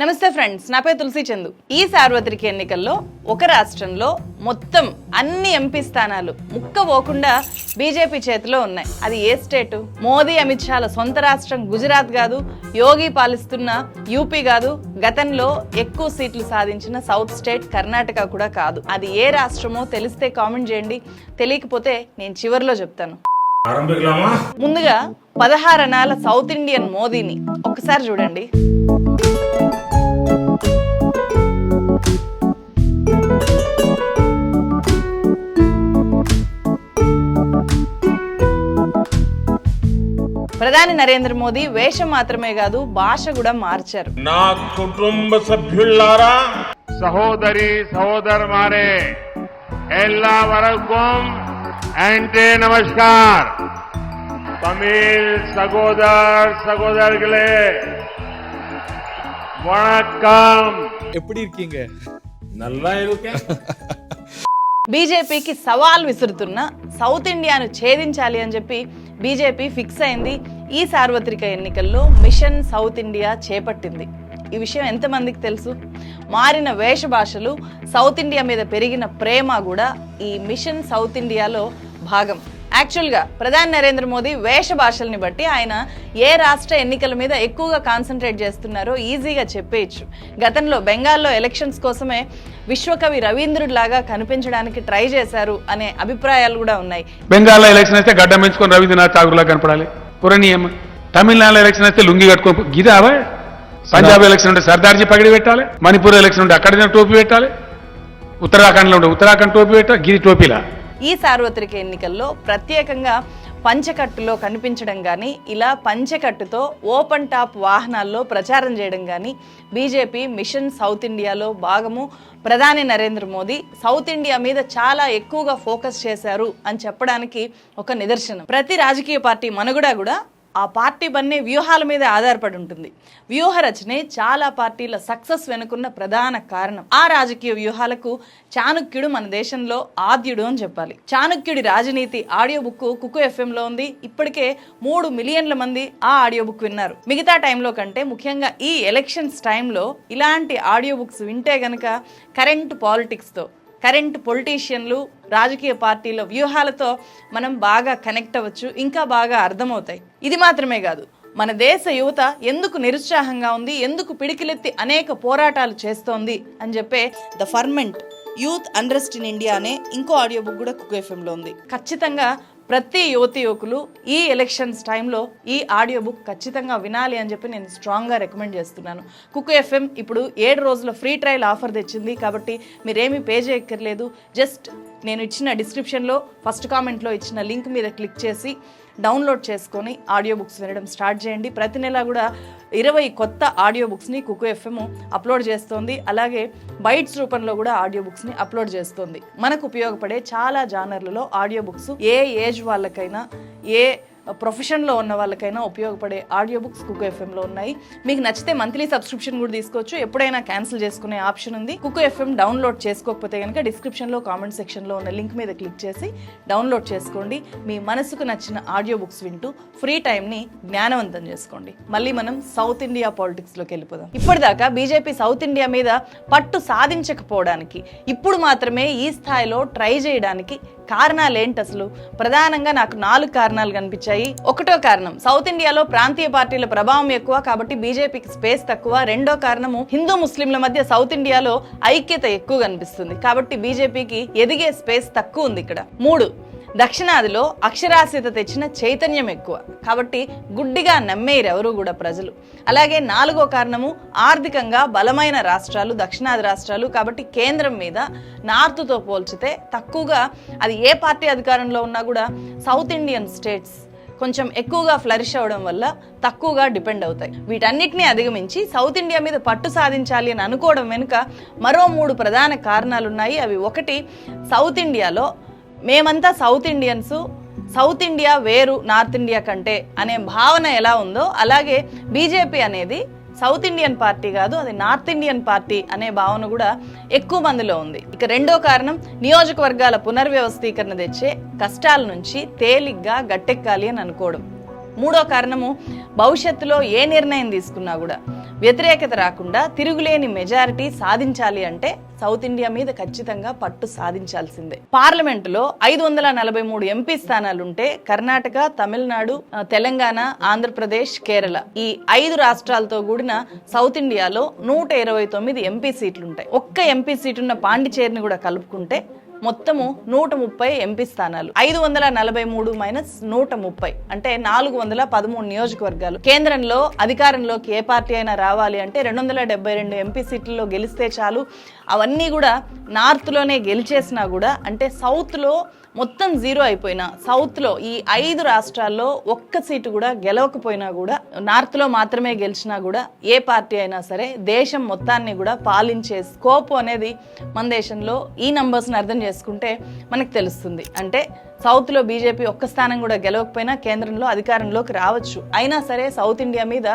నమస్తే ఫ్రెండ్స్ నా పేరు తులసి చందు. ఈ సార్వత్రిక ఎన్నికల్లో ఒక రాష్ట్రంలో మొత్తం అన్ని ఎంపీ స్థానాలు ముక్క పోకుండా బీజేపీ చేతిలో ఉన్నాయి. అది ఏ స్టేటు? మోదీ అమిత్ షాల సొంత రాష్ట్రం గుజరాత్ కాదు యోగి పాలిస్తున్న యూపీ కాదు. గతంలో ఎక్కువ సీట్లు సాధించిన సౌత్ స్టేట్ కర్ణాటక కూడా కాదు. అది ఏ రాష్ట్రమో తెలిస్తే కామెంట్ చేయండి. తెలియకపోతే నేను చివరిలో చెప్తాను. ముందుగా పదహారనాల సౌత్ ఇండియన్ మోదీని ఒక్కసారి చూడండి. ప్రధాని నరేంద్ర మోదీ వేషం మాత్రమే కాదు భాష కూడా మార్చారు. నా కుటుంబ సభ్యులారా సహోదరి సహోదరమారే ఎల్లా వరకు అంటే నమస్కార్. తమిళ్ సహోదర్ సహోదరులే வணக்கம் எப்படி இருக்கீங்க నల్లా ఇరుకే బీజేపీకి సవాల్ విసురుతున్న సౌత్ ఇండియాను ఛేదించాలి అని చెప్పి బీజేపీ ఫిక్స్ అయింది ఈ సార్వత్రిక ఎన్నికల్లో మిషన్ సౌత్ ఇండియా చేపట్టింది ఈ విషయం ఎంతమందికి తెలుసు మారిన వేష భాషలు సౌత్ ఇండియా మీద పెరిగిన ప్రేమ కూడా ఈ మిషన్ సౌత్ ఇండియాలో భాగం యాక్చువల్గా ప్రధాని నరేంద్ర మోదీ వేష భాషల్ని బట్టి ఆయన ఏ రాష్ట్ర ఎన్నికల మీద ఎక్కువగా కాన్సన్ట్రేట్ చేస్తున్నారో ఈజీగా చెప్పేయచ్చు. గతంలో బెంగాల్లో ఎలక్షన్స్ కోసమే విశ్వకవి రవీంద్రుడిలాగా కనిపించడానికి ట్రై చేశారు అనే అభిప్రాయాలు కూడా ఉన్నాయి. బెంగాల్లో ఎలక్షన్ వస్తే గడ్డ పెంచుకొని రవీంద్రనాథ్ ఠాగూర్లా కనపడాలి. పురణీయం తమిళనాడులో ఎలక్షన్ వస్తే లుంగి కట్టుకో గిదావా పంజాబ్ ఎలక్షన్ ఉంటే సర్దార్జీ పగిడి పెట్టాలి. మణిపూర్ ఎలక్షన్ ఉంటే అక్కడ టోపీ పెట్టాలి. ఉత్తరాఖండ్లో ఉంటే ఉత్తరాఖండ్ టోపీ పెట్టాలి. గిరి టోపీలా? ఈ సార్వత్రిక ఎన్నికల్లో ప్రత్యేకంగా పంచకట్టులో కనిపించడం కానీ ఇలా పంచకట్టుతో ఓపెన్ టాప్ వాహనాల్లో ప్రచారం చేయడం కానీ బీజేపీ మిషన్ సౌత్ ఇండియాలో భాగము ప్రధాని నరేంద్ర మోదీ సౌత్ ఇండియా మీద చాలా ఎక్కువగా ఫోకస్ చేశారు అని చెప్పడానికి ఒక నిదర్శనం. ప్రతి రాజకీయ పార్టీ మనుగడ కూడా ఆ పార్టీ బన్నే వ్యూహాల మీద ఆధారపడి ఉంటుంది. వ్యూహ రచనే చాలా పార్టీల సక్సెస్ వెనుకున్న ప్రధాన కారణం. ఆ రాజకీయ వ్యూహాలకు చాణక్యుడు మన దేశంలో ఆద్యుడు అని చెప్పాలి. చాణక్యుడి రాజనీతి ఆడియో బుక్ కుకు ఎఫ్ఎంలో ఉంది. ఇప్పటికే మూడు మిలియన్ల మంది ఆ ఆడియో బుక్ విన్నారు. మిగతా టైంలో కంటే ముఖ్యంగా ఈ ఎలక్షన్స్ టైంలో ఇలాంటి ఆడియో బుక్స్ వింటే గనక కరెంట్ పాలిటిక్స్తో కరెంట్ పొలిటీషియన్లు రాజకీయ పార్టీల వ్యూహాలతో మనం బాగా కనెక్ట్ అవ్వచ్చు ఇంకా బాగా అర్థమవుతాయి. ఇది మాత్రమే కాదు మన దేశ యువత ఎందుకు నిరుత్సాహంగా ఉంది ఎందుకు పిడికిలెత్తి అనేక పోరాటాలు చేస్తోంది అని చెప్పే the ferment youth unrest in India అనే ఇంకో ఆడియో బుక్ కూడా కుక్ ఎఫ్ఎంలో ఉంది. ఖచ్చితంగా ప్రతి యువతి యువకులు ఈ ఎలక్షన్స్ టైంలో ఈ ఆడియో బుక్ ఖచ్చితంగా వినాలి అని చెప్పి నేను స్ట్రాంగ్గా రికమెండ్ చేస్తున్నాను. కుక్ ఎఫ్ఎం ఇప్పుడు ఏడు రోజుల ఫ్రీ ట్రయల్ ఆఫర్ తెచ్చింది కాబట్టి మీరేమీ పే చేయక్కర్లేదు. జస్ట్ నేను ఇచ్చిన డిస్క్రిప్షన్లో ఫస్ట్ కామెంట్లో ఇచ్చిన లింక్ మీద క్లిక్ చేసి డౌన్లోడ్ చేసుకొని ఆడియో బుక్స్ వినడం స్టార్ట్ చేయండి. ప్రతి నెల కూడా ఇరవై కొత్త ఆడియో బుక్స్ని కుకు ఎఫ్ఎం అప్లోడ్ చేస్తోంది. అలాగే బైట్స్ రూపంలో కూడా ఆడియో బుక్స్ని అప్లోడ్ చేస్తోంది. మనకు ఉపయోగపడే చాలా జానర్లలో ఆడియో బుక్స్ ఏ ఏజ్ వాళ్ళకైనా ఏ ప్రొఫెషన్లో ఉన్న వాళ్ళకైనా ఉపయోగపడే ఆడియో బుక్స్ కుకు ఎఫ్ఎంలో ఉన్నాయి. మీకు నచ్చితే మంత్లీ సబ్స్క్రిప్షన్ కూడా తీసుకోవచ్చు. ఎప్పుడైనా క్యాన్సిల్ చేసుకునే ఆప్షన్ ఉంది. కుకు ఎఫ్ఎం డౌన్లోడ్ చేసుకోకపోతే కనుక డిస్క్రిప్షన్లో కామెంట్ సెక్షన్లో ఉన్న లింక్ మీద క్లిక్ చేసి డౌన్లోడ్ చేసుకోండి. మీ మనసుకు నచ్చిన ఆడియో బుక్స్ వింటూ ఫ్రీ టైంని జ్ఞానవంతం చేసుకోండి. మళ్ళీ మనం సౌత్ ఇండియా పాలిటిక్స్లోకి వెళ్ళిపోదాం. ఇప్పటిదాకా బీజేపీ సౌత్ ఇండియా మీద పట్టు సాధించకపోవడానికి ఇప్పుడు మాత్రమే ఈ స్థాయిలో ట్రై చేయడానికి కారణాలు ఏంటి అసలు? ప్రధానంగా నాకు నాలుగు కారణాలు కనిపించాయి. ఒకటో కారణం సౌత్ ఇండియాలో ప్రాంతీయ పార్టీల ప్రభావం ఎక్కువ కాబట్టి బీజేపీకి స్పేస్ తక్కువ. రెండో కారణము హిందూ ముస్లింల మధ్య సౌత్ ఇండియాలో ఐక్యత ఎక్కువ కనిపిస్తుంది కాబట్టి బీజేపీకి ఎదిగే స్పేస్ తక్కువ ఉంది ఇక్కడ. మూడు దక్షిణాదిలో అక్షరాస్యత తెచ్చిన చైతన్యం ఎక్కువ కాబట్టి గుడ్డిగా నమ్మేరు ఎవరు కూడా ప్రజలు. అలాగే నాలుగో కారణము ఆర్థికంగా బలమైన రాష్ట్రాలు దక్షిణాది రాష్ట్రాలు కాబట్టి కేంద్రం మీద నార్త్తో పోల్చితే తక్కువగా అది ఏ పార్టీ అధికారంలో ఉన్నా కూడా సౌత్ ఇండియన్ స్టేట్స్ కొంచెం ఎక్కువగా ఫ్లరిష్ అవ్వడం వల్ల తక్కువగా డిపెండ్ అవుతాయి. వీటన్నిటినీ అధిగమించి సౌత్ ఇండియా మీద పట్టు సాధించాలి అని అనుకోవడం వెనుక మరో మూడు ప్రధాన కారణాలు ఉన్నాయి అవి ఒకటి సౌత్ ఇండియాలో మేమంతా సౌత్ ఇండియన్స్ సౌత్ ఇండియా వేరు నార్త్ ఇండియా కంటే అనే భావన ఎలా ఉందో అలాగే బీజేపీ అనేది సౌత్ ఇండియన్ పార్టీ కాదు అది నార్త్ ఇండియన్ పార్టీ అనే భావన కూడా ఎక్కువ మందిలో ఉంది. ఇక రెండో కారణం నియోజకవర్గాల పునర్వ్యవస్థీకరణ తెచ్చే కష్టాల నుంచి తేలిగ్గా గట్టెక్కాలి అని అనుకోవడం. మూడో కారణము భవిష్యత్తులో ఏ నిర్ణయం తీసుకున్నా కూడా వ్యతిరేకత రాకుండా తిరుగులేని మెజారిటీ సాధించాలి అంటే సౌత్ ఇండియా మీద ఖచ్చితంగా పట్టు సాధించాల్సిందే. పార్లమెంటులో ఐదు వందల నలభై మూడు ఎంపీ స్థానాలుంటే కర్ణాటక తమిళనాడు తెలంగాణ ఆంధ్రప్రదేశ్ కేరళ. ఈ ఐదు రాష్ట్రాలతో కూడిన సౌత్ ఇండియాలో నూట ఇరవై తొమ్మిది ఎంపీ సీట్లుంటాయి. ఒక్క ఎంపీ సీటున్న పాండిచేరిని కూడా కలుపుకుంటే మొత్తము నూట ముప్పై ఎంపీ స్థానాలు. ఐదు వందల నలభై మూడు మైనస్ నూట ముప్పై అంటే నాలుగు వందల పదమూడు నియోజకవర్గాలు. కేంద్రంలో అధికారంలోకి ఏ పార్టీ అయినా రావాలి అంటే రెండు వందల డెబ్బై రెండు ఎంపీ సీట్లలో గెలిస్తే చాలు. అవన్నీ కూడా నార్త్లోనే గెలిచేసినా కూడా అంటే సౌత్లో మొత్తం జీరో అయిపోయినా సౌత్లో ఈ ఐదు రాష్ట్రాల్లో ఒక్క సీటు కూడా గెలవకపోయినా కూడా నార్త్లో మాత్రమే గెలిచినా కూడా ఏ పార్టీ అయినా సరే దేశం మొత్తాన్ని కూడా పాలించే స్కోప్ అనేది మన దేశంలో ఈ నంబర్స్ని అర్థం చేసుకుంటే మనకు తెలుస్తుంది. అంటే సౌత్లో బీజేపీ ఒక్క స్థానం కూడా గెలవకపోయినా కేంద్రంలో అధికారంలోకి రావచ్చు. అయినా సరే సౌత్ ఇండియా మీద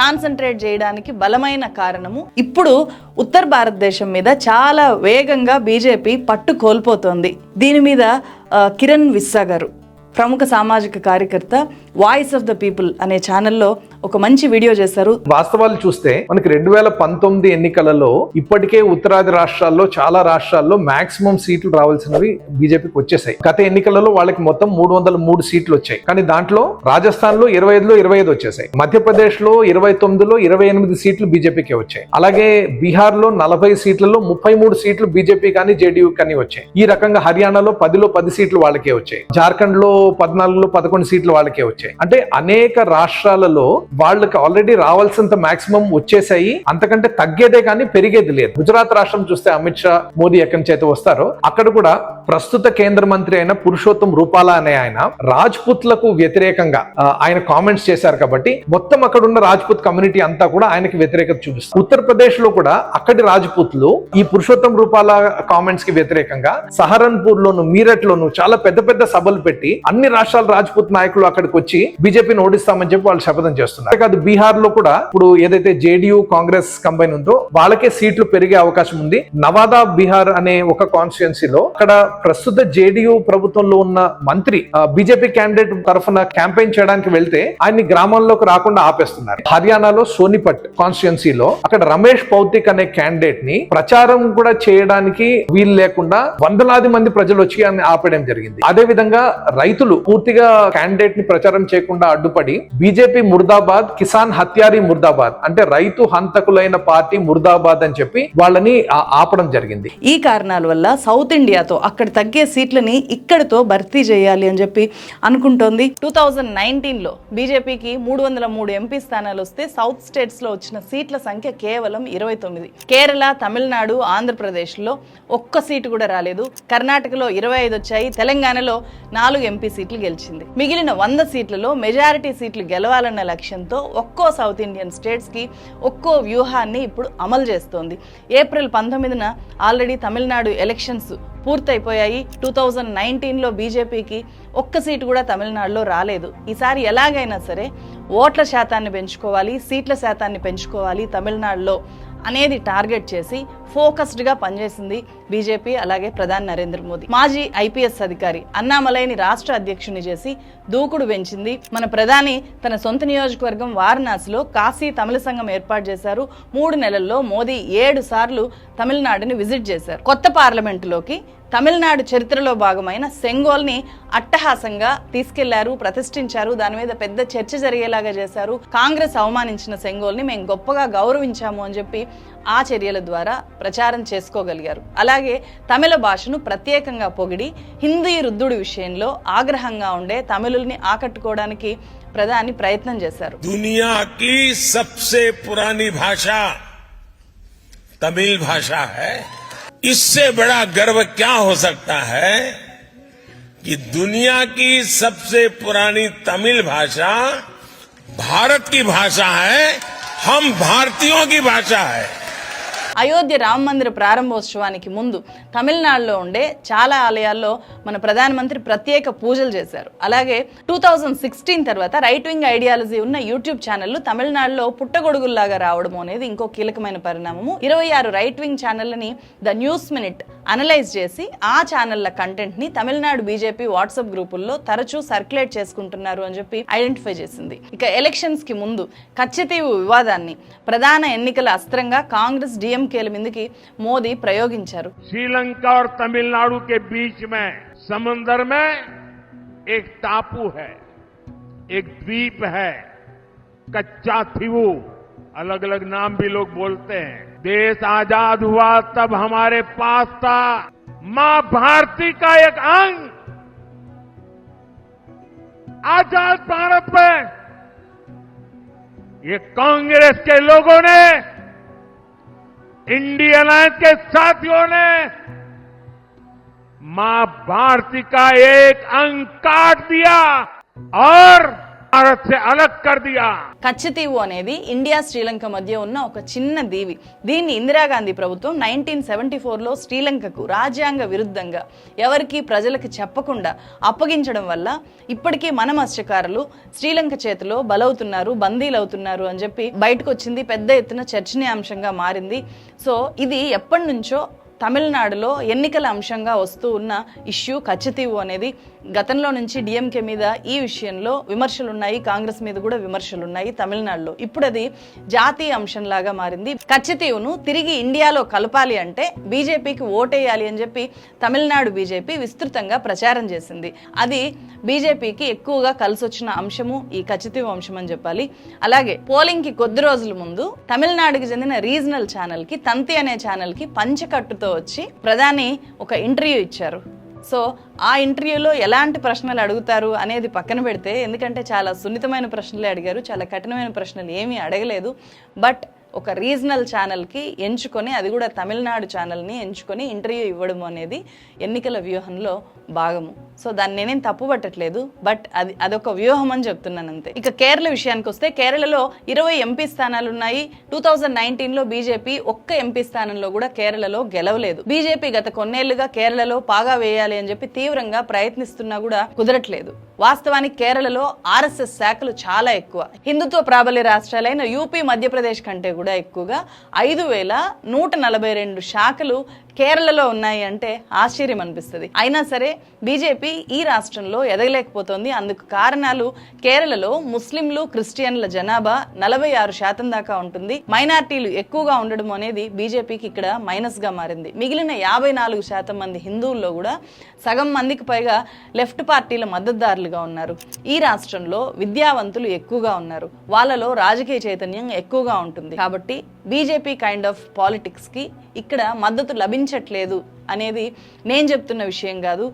కాన్సన్ట్రేట్ చేయడానికి బలమైన కారణము ఇప్పుడు ఉత్తర భారతదేశం మీద చాలా వేగంగా బీజేపీ పట్టు కోల్పోతోంది. దీని మీద కిరణ్ విస్సా గారు ప్రముఖ సామాజిక కార్యకర్త వాయిస్ ఆఫ్ ద పీపుల్ అనే ఛానల్లో ఒక మంచి వీడియో చేశారు. వాస్తవాలు చూస్తే మనకి రెండు వేల పంతొమ్మిది ఎన్నికలలో ఇప్పటికే ఉత్తరాది రాష్ట్రాల్లో చాలా రాష్ట్రాల్లో మాక్సిమం సీట్లు రావాల్సినవి బీజేపీకి వచ్చేసాయి. గత ఎన్నికలలో వాళ్ళకి మొత్తం మూడు వందల మూడు సీట్లు వచ్చాయి. కానీ దాంట్లో రాజస్థాన్లో ఇరవై ఐదులో ఇరవై ఐదు వచ్చేసాయి. మధ్యప్రదేశ్లో ఇరవై తొమ్మిదిలో ఇరవై ఎనిమిది సీట్లు బీజేపీకి వచ్చాయి. అలాగే బీహార్లో నలభై సీట్లలో ముప్పై మూడు సీట్లు బీజేపీ కానీ జేడీయూ కానీ వచ్చాయి. ఈ రకంగా హర్యానాలో పదిలో పది సీట్లు వాళ్ళకే వచ్చాయి. జార్ఖండ్లో పద్నాలుగులో పదకొండు సీట్లు వాళ్ళకే వచ్చాయి. అంటే అనేక రాష్ట్రాలలో వాళ్ళకి ఆల్రెడీ రావాల్సినంత మాక్సిమం వచ్చేసాయి. అంతకంటే తగ్గేదే కానీ పెరిగేది లేదు. గుజరాత్ రాష్ట్రం చూస్తే అమిత్ షా మోదీ ఎక్కడి చేత వస్తారో అక్కడ కూడా ప్రస్తుత కేంద్ర మంత్రి అయిన పురుషోత్తం రూపాలా అనే ఆయన రాజ్పుత్లకు వ్యతిరేకంగా ఆయన కామెంట్స్ చేశారు కాబట్టి మొత్తం అక్కడ ఉన్న రాజ్పుత్ కమ్యూనిటీ అంతా కూడా ఆయనకి వ్యతిరేకత చూపిస్తారు ఉత్తరప్రదేశ్లో కూడా అక్కడి రాజ్పుత్లు ఈ పురుషోత్తం రూపాల కామెంట్స్కి వ్యతిరేకంగా సహరన్పూర్ లోను మీరట్ లోను చాలా పెద్ద పెద్ద సభలు పెట్టి అన్ని రాష్ట్రాల రాజ్పూత్ నాయకులు అక్కడికి వచ్చి బీజేపీని ఓడిస్తామని చెప్పి వాళ్ళు శపథం చేస్తున్నారు. కాదు బీహార్లో కూడా ఇప్పుడు ఏదైతే జేడీయూ కాంగ్రెస్ కంబైన్ ఉందో వాళ్ళకే సీట్లు పెరిగే అవకాశం ఉంది. నవాదా బీహార్ అనే ఒక కాన్స్టిట్యున్సీలో అక్కడ ప్రస్తుత జేడీయూ ప్రభుత్వంలో ఉన్న మంత్రి బీజేపీ క్యాండిడేట్ తరఫున క్యాంపెయిన్ చేయడానికి వెళ్తే ఆయన్ని గ్రామంలోకి రాకుండా ఆపేస్తున్నారు. హర్యానాలో సోనిపట్ కాన్స్టిట్యున్సీలో అక్కడ రమేష్ పౌతిక్ అనే క్యాండిడేట్ని ప్రచారం కూడా చేయడానికి వీలు లేకుండా వందలాది మంది ప్రజలు వచ్చి ఆయన ఆపేయడం జరిగింది. అదే విధంగా రైతు రైతులు పూర్తిగా క్యాండిడేట్ని ప్రచారం చేయకుండా అడ్డుపడి బీజేపీ ముర్దాబాద్ కిసాన్ హత్యారి ముర్దాబాద్ అంటే రైతు హంతకులైన పార్టీ ముర్దాబాద్ అని చెప్పి వాళ్ళని ఆపడం జరిగింది. ఈ కారణాల వల్ల సౌత్ ఇండియాతో అక్కడ తగ్గే సీట్లని ఇక్కడితో భర్తీ చేయాలి అని చెప్పి అనుకుంటోంది. టూ థౌజండ్ నైన్టీన్లో బీజేపీకి మూడు వందల మూడు ఎంపీ స్థానాలు వస్తే సౌత్ స్టేట్స్లో వచ్చిన సీట్ల సంఖ్య కేవలం ఇరవై తొమ్మిది. కేరళ తమిళనాడు ఆంధ్రప్రదేశ్లో ఒక్క సీటు కూడా రాలేదు. కర్ణాటకలో ఇరవై ఐదు వచ్చాయి. తెలంగాణలో నాలుగు ఎంపీ సీట్లు గెలిచింది. మిగిలిన వంద సీట్లలో మెజారిటీ సీట్లు గెలవాలన్న లక్ష్యంతో ఒక్కో సౌత్ ఇండియన్ స్టేట్స్కి ఒక్కో వ్యూహాన్ని ఇప్పుడు అమలు చేస్తోంది. ఏప్రిల్ పంతొమ్మిదిన ఆల్రెడీ తమిళనాడు ఎలక్షన్స్ పూర్తయిపోయాయి. టూ థౌజండ్ నైన్టీన్లో బీజేపీకి ఒక్క సీటు కూడా తమిళనాడులో రాలేదు. ఈసారి ఎలాగైనా సరే ఓట్ల శాతాన్ని పెంచుకోవాలి సీట్ల శాతాన్ని పెంచుకోవాలి తమిళనాడులో అనేది టార్గెట్ చేసి ఫోకస్డ్గా పనిచేసింది బీజేపీ అలాగే ప్రధాని నరేంద్ర మోదీ. మాజీ ఐపీఎస్ అధికారి అన్నామలైని రాష్ట్ర అధ్యక్షుని చేసి దూకుడు పెంచింది. మన ప్రధాని తన సొంత నియోజకవర్గం వారణాసిలో కాశీ తమిళ సంఘం ఏర్పాటు చేశారు. మూడు నెలల్లో మోదీ ఏడు సార్లు తమిళనాడుని విజిట్ చేశారు. కొత్త పార్లమెంటులోకి తమిళనాడు చరిత్రలో భాగమైన సెంగోల్ని అట్టహాసంగా తీసుకెళ్ళారు ప్రతిష్ఠించారు. దాని మీద పెద్ద చర్చ జరిగేలాగా చేశారు. కాంగ్రెస్ అవమానించిన సెంగోల్ని మేము గొప్పగా గౌరవించాము అని చెప్పి ఆ చర్యల ద్వారా ప్రచారం చేసుకోగలిగారు. అలాగే తమిళ భాషను ప్రత్యేకంగా పొగిడి హిందీ రుద్దుడి విషయంలో ఆగ్రహంగా ఉండే తమిళుల్ని ఆకట్టుకోవడానికి ప్రధాని ప్రయత్నం చేశారు. దునియాకి సబ్సే పురాణి భాష తమిళ భాష హై? इससे बड़ा गर्व क्या हो सकता है कि दुनिया की सबसे पुरानी तमिल भाषा भारत की भाषा है, हम भारतीयों की भाषा है। అయోధ్య రామ మందిర ప్రారంభోత్సవానికి ముందు తమిళనాడులో ఉండే చాలా ఆలయాల్లో మన ప్రధానమంత్రి ప్రత్యేక పూజలు చేశారు. అలాగే టూ థౌజండ్ సిక్స్టీన్ తర్వాత రైట్ వింగ్ ఐడియాలజీ ఉన్న యూట్యూబ్ ఛానళ్ళు తమిళనాడులో పుట్టగొడుగుల్లాగా రావడం అనేది ఇంకో కీలకమైన పరిణామము. ఇరవై ఆరు రైట్ వింగ్ ఛానళ్ళని ద న్యూస్ మినిట్ అనలైజ్ చేసి ఆ ఛానళ్ల కంటెంట్ ని తమిళనాడు బీజేపీ వాట్సాప్ గ్రూపుల్లో తరచూ సర్క్యులేట్ చేసుకుంటున్నారు అని చెప్పి ఐడెంటిఫై చేసింది ఇక ఎలక్షన్స్ కి ముందు కచ్చతీవు వివాదాన్ని ప్రధాన ఎన్నికల అస్త్రంగా కాంగ్రెస్ డిఎంకేల మీదకి మోదీ ప్రయోగించారు श्रीलंका और तमिलनाडु के बीच में समुन्दर में एक टापू है एक द्वीप है कच्चा थीवू अलग अलग नाम भी लोग बोलते हैं देश आज़ाद हुआ तब हमारे पास था माँ भारती का एक अंग। आज़ाद भारत में ये कांग्रेस के लोगों ने इंडिया अलायंस के साथियों ने माँ भारती का एक अंग काट दिया और కచ్చతీవు అనేది ఇండియా శ్రీలంక మధ్య ఉన్న ఒక చిన్న దీవి. దీన్ని ఇందిరాగాంధీ ప్రభుత్వం నైన్టీన్ సెవెంటీ ఫోర్లో శ్రీలంకకు రాజ్యాంగ విరుద్ధంగా ఎవరికి ప్రజలకు చెప్పకుండా అప్పగించడం వల్ల ఇప్పటికే మన మత్స్యకారులు శ్రీలంక చేతిలో బలవుతున్నారు బందీలవుతున్నారు అని చెప్పి బయటకు వచ్చింది పెద్ద ఎత్తున చర్చనీయాంశంగా మారింది. సో ఇది ఎప్పటి నుంచో తమిళనాడులో ఎన్నికల అంశంగా వస్తూ ఉన్న ఇష్యూ కచ్చతీవు అనేది గతంలో నుంచి డిఎంకే మీద ఈ విషయంలో విమర్శలు ఉన్నాయి కాంగ్రెస్ మీద కూడా విమర్శలు ఉన్నాయి తమిళనాడులో. ఇప్పుడు అది జాతీయ అంశంలాగా మారింది. కచ్చతీవును తిరిగి ఇండియాలో కలపాలి అంటే బీజేపీకి ఓటేయాలి అని చెప్పి తమిళనాడు బీజేపీ విస్తృతంగా ప్రచారం చేసింది. అది బీజేపీకి ఎక్కువగా కలిసొచ్చిన అంశము ఈ కచ్చతీవు అంశం అని చెప్పాలి. అలాగే పోలింగ్కి కొద్ది రోజుల ముందు తమిళనాడుకి చెందిన రీజనల్ ఛానల్కి తంతి అనే ఛానల్కి పంచకట్టుతో వచ్చి ప్రధాని ఒక ఇంటర్వ్యూ ఇచ్చారు. సో ఆ ఇంటర్వ్యూలో ఎలాంటి ప్రశ్నలు అడుగుతారు అనేది పక్కన పెడితే ఎందుకంటే చాలా సున్నితమైన ప్రశ్నలే అడిగారు చాలా కఠినమైన ప్రశ్నలు ఏమీ అడగలేదు. బట్ ఒక రీజనల్ ఛానల్కి ఎంచుకొని అది కూడా తమిళనాడు ఛానల్ని ఎంచుకొని ఇంటర్వ్యూ ఇవ్వడం అనేది ఎన్నికల వ్యూహంలో భాగము. సో దాన్ని నేనేం తప్పు పట్టట్లేదు బట్ అది అదొక వ్యూహం అని చెప్తున్నాను అంతే. ఇక కేరళ విషయానికి వస్తే కేరళలో ఇరవై ఎంపీ స్థానాలు ఉన్నాయి. టూ థౌజండ్ నైన్టీన్లో బీజేపీ ఒక్క ఎంపీ స్థానంలో కూడా కేరళలో గెలవలేదు. బీజేపీ గత కొన్నేళ్ళుగా కేరళలో పాగా వేయాలి అని చెప్పి తీవ్రంగా ప్రయత్నిస్తున్నా కూడా కుదరట్లేదు. వాస్తవానికి కేరళలో ఆర్ఎస్ఎస్ శాఖలు చాలా ఎక్కువ. హిందుత్వ ప్రాబల్య రాష్ట్రాలైన యూపీ మధ్యప్రదేశ్ కంటే కూడా ఎక్కువగా ఐదు వేల నూట నలభై రెండు శాఖలు కేరళలో ఉన్నాయి అంటే ఆశ్చర్యం అనిపిస్తుంది. అయినా సరే బీజేపీ ఈ రాష్ట్రంలో ఎదగలేకపోతోంది. అందుకు కారణాలు కేరళలో ముస్లింలు క్రిస్టియన్ల జనాభా నలభై ఆరు శాతం దాకా ఉంటుంది. మైనార్టీలు ఎక్కువగా ఉండడం అనేది బీజేపీకి ఇక్కడ మైనస్గా మారింది. మిగిలిన యాభై నాలుగు శాతం మంది హిందువుల్లో కూడా సగం మందికి పైగా లెఫ్ట్ పార్టీల మద్దతుదారులుగా ఉన్నారు. ఈ రాష్ట్రంలో విద్యావంతులు ఎక్కువగా ఉన్నారు. వాళ్ళలో రాజకీయ చైతన్యం ఎక్కువగా ఉంటుంది. కాబట్టి బీజేపీ కైండ్ ఆఫ్ పాలిటిక్స్కి ఇక్కడ మద్దతు లభించట్లేదు అనేది నేను చెప్తున్న విషయం కాదు.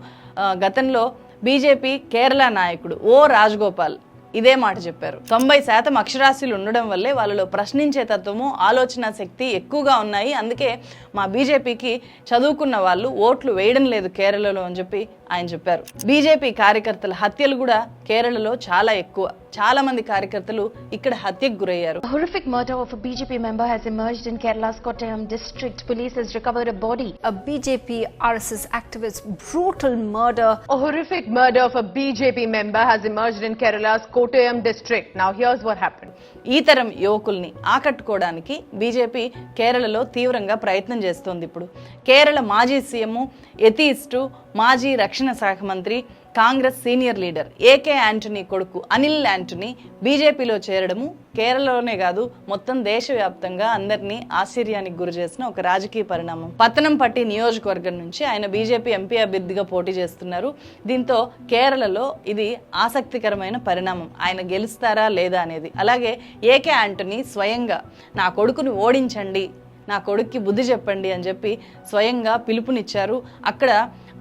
గతంలో బీజేపీ కేరళ నాయకుడు ఓ రాజగోపాల్ ఇదే మాట చెప్పారు. తొంభై శాతం అక్షరాస్యులు ఉండడం వల్లే వాళ్ళలో ప్రశ్నించే తత్వము ఆలోచన శక్తి ఎక్కువగా ఉన్నాయి. అందుకే మా బీజేపీకి చదువుకున్న వాళ్ళు ఓట్లు వేయడం లేదు కేరళలో అని చెప్పి ఆయన చెప్పారు. బీజేపీ కార్యకర్తల హత్యలు కూడా కేరళలో చాలా ఎక్కువ. చాలా మంది కార్యకర్తలు ఇక్కడ హత్యకు గురయ్యారు. Horrific murder of BJP member has emerged in Kerala's Kottayam district police has recovered a body a BJP RSS activist brutal murder a horrific murder of a BJP member has emerged in Kerala's Kottayam district now here's what happened ఈ తరం యువకుల్ని ఆకట్టుకోవడానికి BJP కేరళలో తీవ్రంగా ప్రయత్నం చేస్తోంది ఇప్పుడు. కేరళ మాజీ CM atheist మాజీ రక్షణ శాఖ మంత్రి Congress senior leader AK Antony కొడుకు అనిల్ యాంటనీ బీజేపీలో చేరడము కేరళలోనే కాదు మొత్తం దేశవ్యాప్తంగా అందరినీ ఆశ్చర్యానికి గురి చేసిన ఒక రాజకీయ పరిణామం. పత్తనంపట్టి నియోజకవర్గం నుంచి ఆయన బీజేపీ ఎంపీ అభ్యర్థిగా పోటీ చేస్తున్నారు. దీంతో కేరళలో ఇది ఆసక్తికరమైన పరిణామం. ఆయన గెలుస్తారా లేదా అనేది. అలాగే ఏకే యాంటనీ స్వయంగా నా కొడుకుని ఓడించండి నా కొడుక్కి బుద్ధి చెప్పండి అని చెప్పి స్వయంగా పిలుపునిచ్చారు. అక్కడ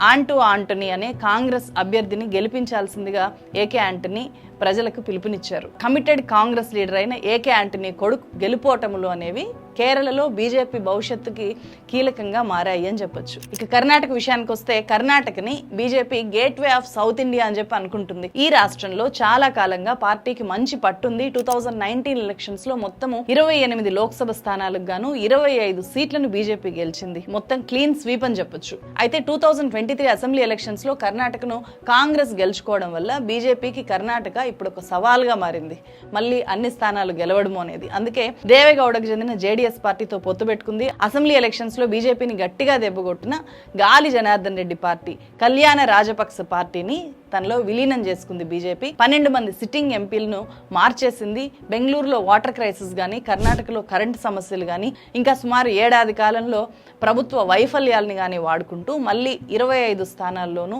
ఆంటూ ఆంటనీ అనే కాంగ్రెస్ అభ్యర్థిని గెలిపించాల్సిందిగా ఏకే ఆంటనీ ప్రజలకు పిలుపునిచ్చారు. కమిటెడ్ కాంగ్రెస్ లీడర్ అయిన ఏకే ఆంటనీ కొడుకు గెలుపోటములు అనేవి కేరళలో బీజేపీ భవిష్యత్తుకి కీలకంగా మారాయి అని చెప్పొచ్చు. ఇక కర్ణాటక విషయానికి వస్తే కర్ణాటకని BJP gateway of south India అని చెప్పి అనుకుంటుంది. ఈ రాష్ట్రంలో చాలా కాలంగా పార్టీకి మంచి పట్టుంది. టూ థౌజండ్ నైన్టీన్ ఎలక్షన్స్లో మొత్తము ఇరవై ఎనిమిది లోక్సభ స్థానాలకు గాను ఇరవై ఐదు సీట్లను బీజేపీ గెలిచింది. మొత్తం క్లీన్ స్వీప్ అని చెప్పొచ్చు. అయితే two thousand twenty three assembly ఎలక్షన్స్లో కర్ణాటకను కాంగ్రెస్ గెలుచుకోవడం వల్ల బీజేపీకి కర్ణాటక ఇప్పుడు ఒక సవాల్గా మారింది. మళ్ళీ అన్ని స్థానాలు గెలవడము అనేది. అందుకే దేవేగౌడకు చెందిన జేడీఎస్ పార్టీతో పొత్తు పెట్టుకుంది. అసెంబ్లీ ఎలక్షన్స్లో బీజేపీని గట్టిగా దెబ్బగొట్టిన గాలి జనార్దన్ రెడ్డి పార్టీ కళ్యాణ రాజపక్స పార్టీని తనలో విలీనం చేసుకుంది బీజేపీ. పన్నెండు మంది సిట్టింగ్ ఎంపీలను మార్చేసింది. బెంగళూరులో వాటర్ క్రైసిస్ కానీ కర్ణాటకలో కరెంటు సమస్యలు కానీ ఇంకా సుమారు ఏడాది కాలంలో ప్రభుత్వ వైఫల్యాలని కానీ వాడుకుంటూ మళ్ళీ ఇరవై ఐదు స్థానాల్లోనూ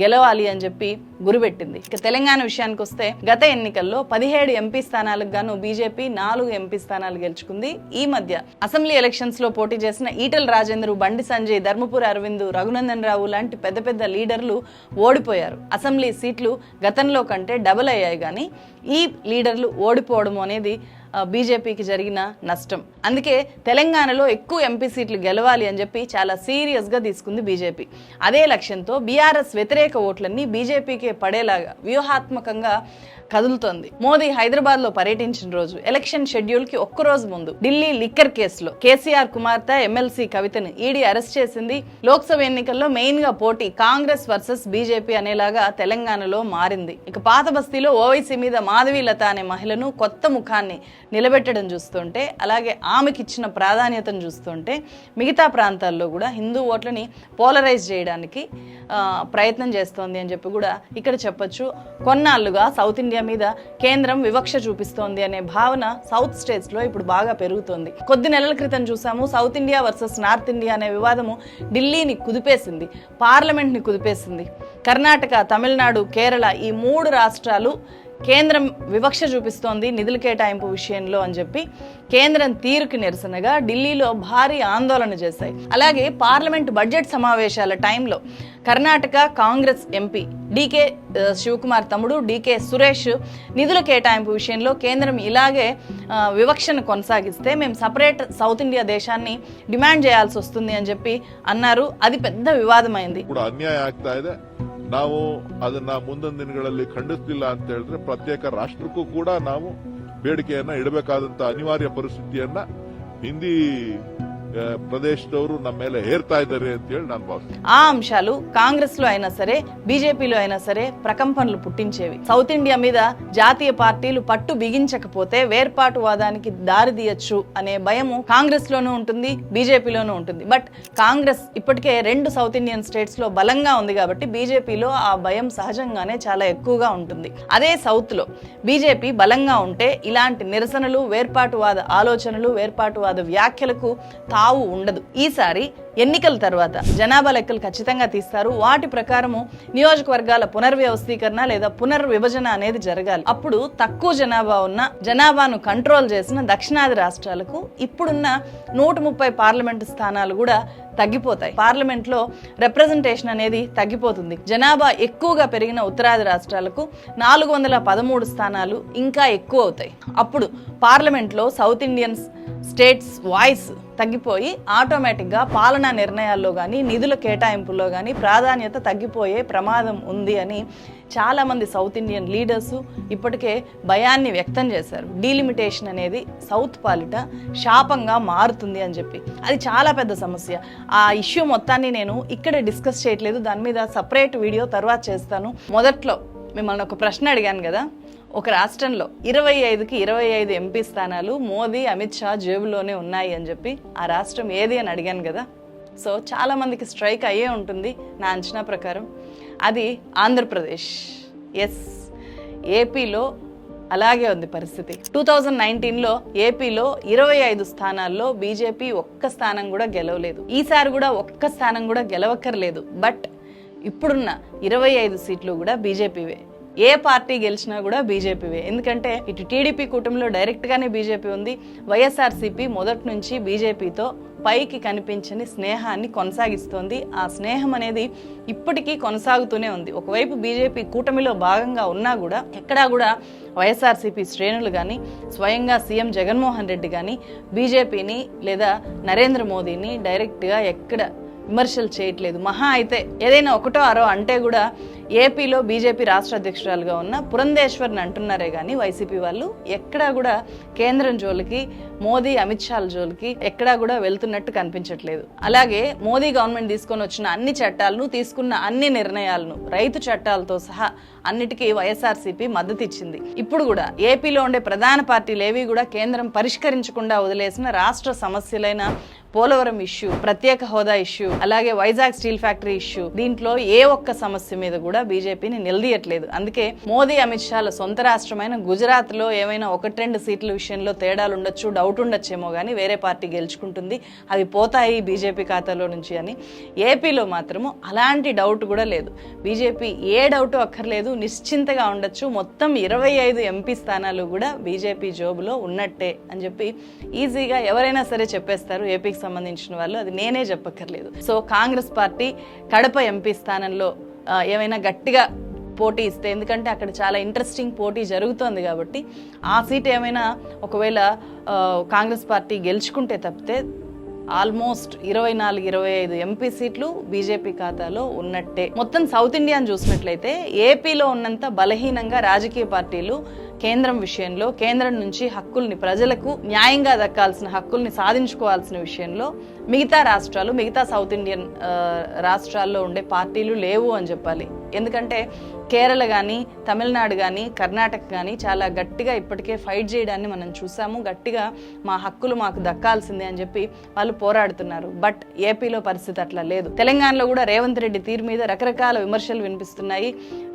గెలవాలి అని చెప్పి గురిపెట్టింది. ఇక తెలంగాణ విషయానికి వస్తే గత ఎన్నికల్లో పదిహేడు ఎంపీ స్థానాలకు గాను బీజేపీ నాలుగు ఎంపీ స్థానాలు గెలుచుకుంది. ఈ మధ్య అసెంబ్లీ ఎలక్షన్స్లో పోటీ చేసిన ఈటల రాజేంద్ర బండి సంజయ్ ధర్మపురి అరవింద్ రఘునందన్ రావు లాంటి పెద్ద పెద్ద లీడర్లు ఓడిపోయారు. అసెంబ్లీ అసెంబ్లీ సీట్లు గతంలో కంటే డబుల్ అయ్యాయి కానీ ఈ లీడర్లు ఓడిపోవడం అనేది బీజేపీకి జరిగిన నష్టం. అందుకే తెలంగాణలో ఎక్కువ ఎంపీ సీట్లు గెలవాలి అని చెప్పి చాలా సీరియస్గా తీసుకుంది బీజేపీ. అదే లక్ష్యంతో బీఆర్ఎస్ వ్యతిరేక ఓట్లన్నీ బీజేపీకే పడేలాగా వ్యూహాత్మకంగా కదులుతోంది. మోదీ హైదరాబాద్లో పర్యటించిన రోజు ఎలక్షన్ షెడ్యూల్కి ఒక్క రోజు ముందు ఢిల్లీ లిక్కర్ కేసులో కేసీఆర్ కుమార్తె ఎమ్మెల్సీ కవితను ఈడీ అరెస్ట్ చేసింది. లోక్సభ ఎన్నికల్లో మెయిన్గా పోటీ కాంగ్రెస్ వర్సెస్ బీజేపీ అనేలాగా తెలంగాణలో మారింది. ఇక పాత బస్తీలో ఓవైసీ మీద మాధవి లత అనే మహిళను కొత్త ముఖాన్ని నిలబెట్టడం చూస్తుంటే అలాగే ఆమెకి ఇచ్చిన ప్రాధాన్యతను చూస్తుంటే మిగతా ప్రాంతాల్లో కూడా హిందూ ఓట్లని పోలరైజ్ చేయడానికి ప్రయత్నం చేస్తోంది అని చెప్పి కూడా ఇక్కడ చెప్పొచ్చు. కొన్నాళ్ళుగా సౌత్ ఇండియా మీద కేంద్రం వివక్ష చూపిస్తోంది అనే భావన సౌత్ స్టేట్స్లో ఇప్పుడు బాగా పెరుగుతోంది. కొద్ది నెలల క్రితం చూసాము south India versus north India అనే వివాదము ఢిల్లీని కుదిపేసింది పార్లమెంట్ని కుదిపేసింది. కర్ణాటక తమిళనాడు కేరళ ఈ మూడు రాష్ట్రాలు కేంద్రం వివక్ష చూపిస్తోంది నిధుల కేటాయింపు విషయంలో అని చెప్పి కేంద్రం తీరుకు నిరసనగా ఢిల్లీలో భారీ ఆందోళన చేశాయి. అలాగే పార్లమెంట్ బడ్జెట్ సమావేశాల టైంలో Karnataka Congress MP DK Shivakumar తమ్ముడు డీకే సురేష్ నిధుల కేటాయింపు విషయంలో కేంద్రం ఇలాగే వివక్షను కొనసాగిస్తే మేము సపరేట్ సౌత్ ఇండియా దేశాన్ని డిమాండ్ చేయాల్సి వస్తుంది అని చెప్పి అన్నారు. అది పెద్ద వివాదమైంది. ನಾವು ಅದನ್ನ ಮುಂದಿನ ದಿನಗಳಲ್ಲಿ ಖಂಡಿಸ್ತಿಲ್ಲ ಅಂತ ಹೇಳಿದ್ರೆ ಪ್ರತ್ಯೇಕ ರಾಷ್ಟ್ರಕ್ಕೂ ಕೂಡ ನಾವು ಬೇಡಿಕೆಯನ್ನ ಇಡಬೇಕಾದಂತ ಅನಿವಾರ್ಯ ಪರಿಸ್ಥಿತಿಯನ್ನ ಹಿಂದಿ ಪ್ರದೇಶದವರು ನಮ್ಮ ಮೇಲೆ ಹೇರ್ತಾ ಇದ್ದಾರೆ ಅಂತ ಹೇಳಿ ನಾನು ಭಾವಿಸ್ತೀನಿ ఆ అంశాలు కాంగ్రెస్ లో అయినా సరే బీజేపీలో అయినా సరే ప్రకంపనలు పుట్టించేవి సౌత్ ఇండియా మీద జాతీయ పార్టీలు పట్టు బిగించకపోతే వేర్పాటువాదానికి దారి తీయచ్చు అనే భయము కాంగ్రెస్ లోనూ ఉంటుంది బీజేపీలోనూ ఉంటుంది బట్ కాంగ్రెస్ ఇప్పటికే రెండు సౌత్ ఇండియన్ స్టేట్స్ లో బలంగా ఉంది కాబట్టి బీజేపీలో ఆ భయం సహజంగానే చాలా ఎక్కువగా ఉంటుంది అదే సౌత్ లో బీజేపీ బలంగా ఉంటే ఇలాంటి నిరసనలు వేర్పాటువాద ఆలోచనలు వేర్పాటువాద వ్యాఖ్యలకు సావు ఉండదు. ఈసారి ఎన్నికల తర్వాత జనాభా లెక్కలు ఖచ్చితంగా తీస్తారు. వాటి ప్రకారము నియోజకవర్గాల పునర్వ్యవస్థీకరణ లేదా పునర్విభజన అనేది జరగాలి. అప్పుడు తక్కువ జనాభా ఉన్న జనాభాను కంట్రోల్ చేసిన దక్షిణాది రాష్ట్రాలకు ఇప్పుడున్న నూట ముప్పై పార్లమెంటు స్థానాలు కూడా తగ్గిపోతాయి. పార్లమెంట్లో రిప్రజెంటేషన్ అనేది తగ్గిపోతుంది. జనాభా ఎక్కువగా పెరిగిన ఉత్తరాది రాష్ట్రాలకు నాలుగు వందల పదమూడు స్థానాలు ఇంకా ఎక్కువ అవుతాయి. అప్పుడు పార్లమెంట్లో సౌత్ ఇండియన్స్ స్టేట్స్ వాయిస్ తగ్గిపోయి ఆటోమేటిక్గా పాలనా నిర్ణయాల్లో కానీ నిధుల కేటాయింపుల్లో కానీ ప్రాధాన్యత తగ్గిపోయే ప్రమాదం ఉంది అని చాలామంది సౌత్ ఇండియన్ లీడర్స్ ఇప్పటికే భయాన్ని వ్యక్తం చేశారు. డీలిమిటేషన్ అనేది సౌత్ పాలిట శాపంగా మారుతుంది అని చెప్పి. అది చాలా పెద్ద సమస్య. ఆ ఇష్యూ మొత్తాన్ని నేను ఇక్కడ డిస్కస్ చేయట్లేదు. దాని మీద సపరేట్ వీడియో తర్వాత చేస్తాను. మొదట్లో మిమ్మల్ని ఒక ప్రశ్న అడిగాను కదా. ఒక రాష్ట్రంలో ఇరవై ఐదుకి ఇరవై ఐదు ఎంపీ స్థానాలు మోదీ అమిత్ షా జేబులోనే ఉన్నాయి అని చెప్పి ఆ రాష్ట్రం ఏది అని అడిగాను కదా. సో చాలామందికి స్ట్రైక్ అయ్యే ఉంటుంది నా అంచనా ప్రకారం. అది ఆంధ్రప్రదేశ్. ఎస్ ఏపీలో అలాగే ఉంది పరిస్థితి. టూ థౌజండ్ నైన్టీన్లో ఏపీలో ఇరవై ఐదు స్థానాల్లో బీజేపీ ఒక్క స్థానం కూడా గెలవలేదు. ఈసారి కూడా ఒక్క స్థానం కూడా గెలవక్కర్లేదు. బట్ ఇప్పుడున్న ఇరవై ఐదు సీట్లు కూడా బీజేపీవే. ఏ పార్టీ గెలిచినా కూడా బీజేపీవే. ఎందుకంటే ఇటు టీడీపీ కూటమిలో డైరెక్ట్గానే బీజేపీ ఉంది. వైఎస్ఆర్సీపీ మొదటి నుంచి బీజేపీతో పైకి కనిపించని స్నేహాన్ని కొనసాగిస్తోంది. ఆ స్నేహం అనేది ఇప్పటికీ కొనసాగుతూనే ఉంది. ఒకవైపు బీజేపీ కూటమిలో భాగంగా ఉన్నా కూడా ఎక్కడా కూడా వైఎస్ఆర్సీపీ శ్రేణులు కానీ స్వయంగా సీఎం జగన్మోహన్ రెడ్డి కానీ బీజేపీని లేదా నరేంద్ర మోదీని డైరెక్ట్గా ఎక్కడ విమర్శలు చేయట్లేదు. మహా అయితే ఏదైనా ఒకటో అరో అంటే కూడా ఏపీలో బీజేపీ రాష్ట్ర అధ్యక్షురాలుగా ఉన్న పురంధేశ్వర్ని అంటున్నారే కానీ వైసీపీ వాళ్ళు. ఎక్కడా కూడా కేంద్రం జోలికి మోదీ అమిత్ షాల జోలికి ఎక్కడా కూడా వెళ్తున్నట్టు కనిపించట్లేదు. అలాగే మోదీ గవర్నమెంట్ తీసుకొని వచ్చిన అన్ని చట్టాలను తీసుకున్న అన్ని నిర్ణయాలను రైతు చట్టాలతో సహా అన్నిటికీ వైఎస్ఆర్సీపీ మద్దతు ఇచ్చింది ఇప్పుడు కూడా ఏపీలో ఉండే ప్రధాన పార్టీలు ఏవి కూడా కేంద్రం పరిష్కరించకుండా వదిలేసిన రాష్ట్ర సమస్యలైన పోలవరం ఇష్యూ ప్రత్యేక హోదా ఇష్యూ అలాగే వైజాగ్ స్టీల్ ఫ్యాక్టరీ ఇష్యూ దీంట్లో ఏ ఒక్క సమస్య మీద కూడా బీజేపీని నిలదీయట్లేదు. అందుకే మోదీ అమిత్ షాల సొంత రాష్ట్రమైన గుజరాత్లో ఏమైనా ఒకటి రెండు సీట్ల విషయంలో తేడాలు ఉండొచ్చు డౌట్ ఉండొచ్చేమో కానీ వేరే పార్టీ గెలుచుకుంటుంది. అవి పోతాయి బీజేపీ ఖాతాలో నుంచి అని. ఏపీలో మాత్రము అలాంటి డౌట్ కూడా లేదు. బీజేపీ ఏ డౌట్ అక్కర్లేదు నిశ్చింతగా ఉండొచ్చు. మొత్తం ఇరవై ఐదు ఎంపీ స్థానాలు కూడా బీజేపీ జోబులో ఉన్నట్టే అని చెప్పి ఈజీగా ఎవరైనా సరే చెప్పేస్తారు. ఏపీకి సంబంధించిన వాళ్ళు అది నేనే చెప్పక్కర్లేదు. So Congress party Kadapa MP స్థానంలో ఏమైనా గట్టిగా పోటీ ఇస్తే ఎందుకంటే అక్కడ చాలా ఇంట్రెస్టింగ్ పోటీ జరుగుతోంది కాబట్టి ఆ సీట్ ఏమైనా ఒకవేళ కాంగ్రెస్ పార్టీ గెలుచుకుంటే తప్పితే ఆల్మోస్ట్ ఇరవై నాలుగు ఇరవై ఐదు ఎంపీ సీట్లు బీజేపీ ఖాతాలో ఉన్నట్టే. మొత్తం సౌత్ ఇండియాని చూసినట్లయితే ఏపీలో ఉన్నంత బలహీనంగా రాజకీయ పార్టీలు కేంద్రం విషయంలో కేంద్రం నుంచి హక్కుల్ని ప్రజలకు న్యాయంగా దక్కాల్సిన హక్కుల్ని సాధించుకోవాల్సిన విషయంలో మిగతా రాష్ట్రాలు మిగతా సౌత్ ఇండియన్ రాష్ట్రాల్లో ఉండే పార్టీలు లేవు అని చెప్పాలి. ఎందుకంటే కేరళ కానీ తమిళనాడు కానీ కర్ణాటక కానీ చాలా గట్టిగా ఇప్పటికే ఫైట్ చేయడాన్ని మనం చూసాము. గట్టిగా మా హక్కులు మాకు దక్కాల్సిందే అని చెప్పి వాళ్ళు పోరాడుతున్నారు. బట్ ఏపీలో పరిస్థితి అట్లా లేదు. తెలంగాణలో కూడా రేవంత్ రెడ్డి తీరు మీద రకరకాల విమర్శలు వినిపిస్తున్నాయి.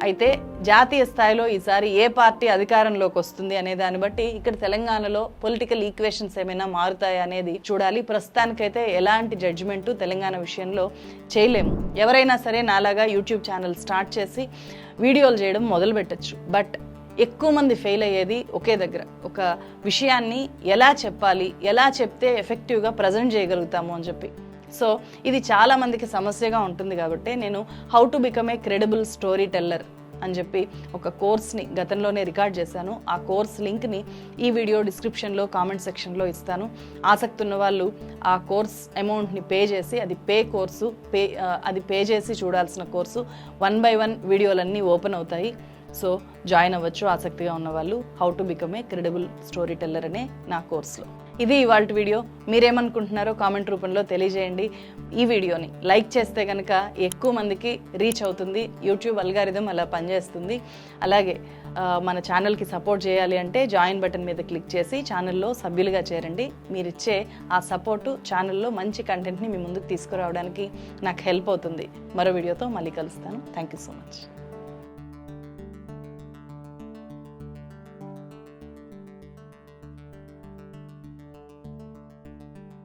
అయితే జాతీయ స్థాయిలో ఈసారి ఏ పార్టీ అధికారం అధికారంలోకి వస్తుంది అనే దాన్ని బట్టి ఇక్కడ తెలంగాణలో పొలిటికల్ ఈక్వేషన్స్ ఏమైనా మారుతాయా అనేది చూడాలి. ప్రస్తుతానికైతే ఎలాంటి జడ్జిమెంట్ తెలంగాణ విషయంలో చేయలేము. ఎవరైనా సరే నాలాగా యూట్యూబ్ ఛానల్ స్టార్ట్ చేసి వీడియోలు చేయడం మొదలు పెట్టచ్చు. బట్ ఎక్కువ మంది ఫెయిల్ అయ్యేది ఒకే దగ్గర. ఒక విషయాన్ని ఎలా చెప్పాలి ఎలా చెప్తే ఎఫెక్టివ్గా ప్రజెంట్ చేయగలుగుతాము అని చెప్పి. సో ఇది చాలామందికి సమస్యగా ఉంటుంది కాబట్టి నేను how to become a credible storyteller అని చెప్పి ఒక కోర్స్ని గతంలోనే రికార్డ్ చేశాను. ఆ కోర్స్ లింక్ని ఈ వీడియో డిస్క్రిప్షన్లో కామెంట్ సెక్షన్లో ఇస్తాను. ఆసక్తి ఉన్న వాళ్ళు ఆ కోర్స్ అమౌంట్ని పే చేసి అది పే కోర్సు పే అది పే చేసి చూడాల్సిన కోర్సు వన్ బై వన్ వీడియోలన్నీ ఓపెన్ అవుతాయి. సో జాయిన్ అవ్వచ్చు ఆసక్తిగా ఉన్న వాళ్ళు. How to become a credible storyteller అనే నా కోర్సులో. ఇది ఇవాళ వీడియో. మీరేమనుకుంటున్నారో కామెంట్ రూపంలో తెలియజేయండి. ఈ వీడియోని లైక్ చేస్తే కనుక ఎక్కువ మందికి రీచ్ అవుతుంది. యూట్యూబ్ అల్గారిథం అలా పనిచేస్తుంది. అలాగే మన ఛానల్కి సపోర్ట్ చేయాలి అంటే జాయిన్ బటన్ మీద క్లిక్ చేసి ఛానల్లో సభ్యులుగా చేరండి. మీరు ఇచ్చే ఆ సపోర్టు ఛానల్లో మంచి కంటెంట్ని మీ ముందుకు తీసుకురావడానికి నాకు హెల్ప్ అవుతుంది. మరో వీడియోతో మళ్ళీ కలుస్తాను. Thank you so much.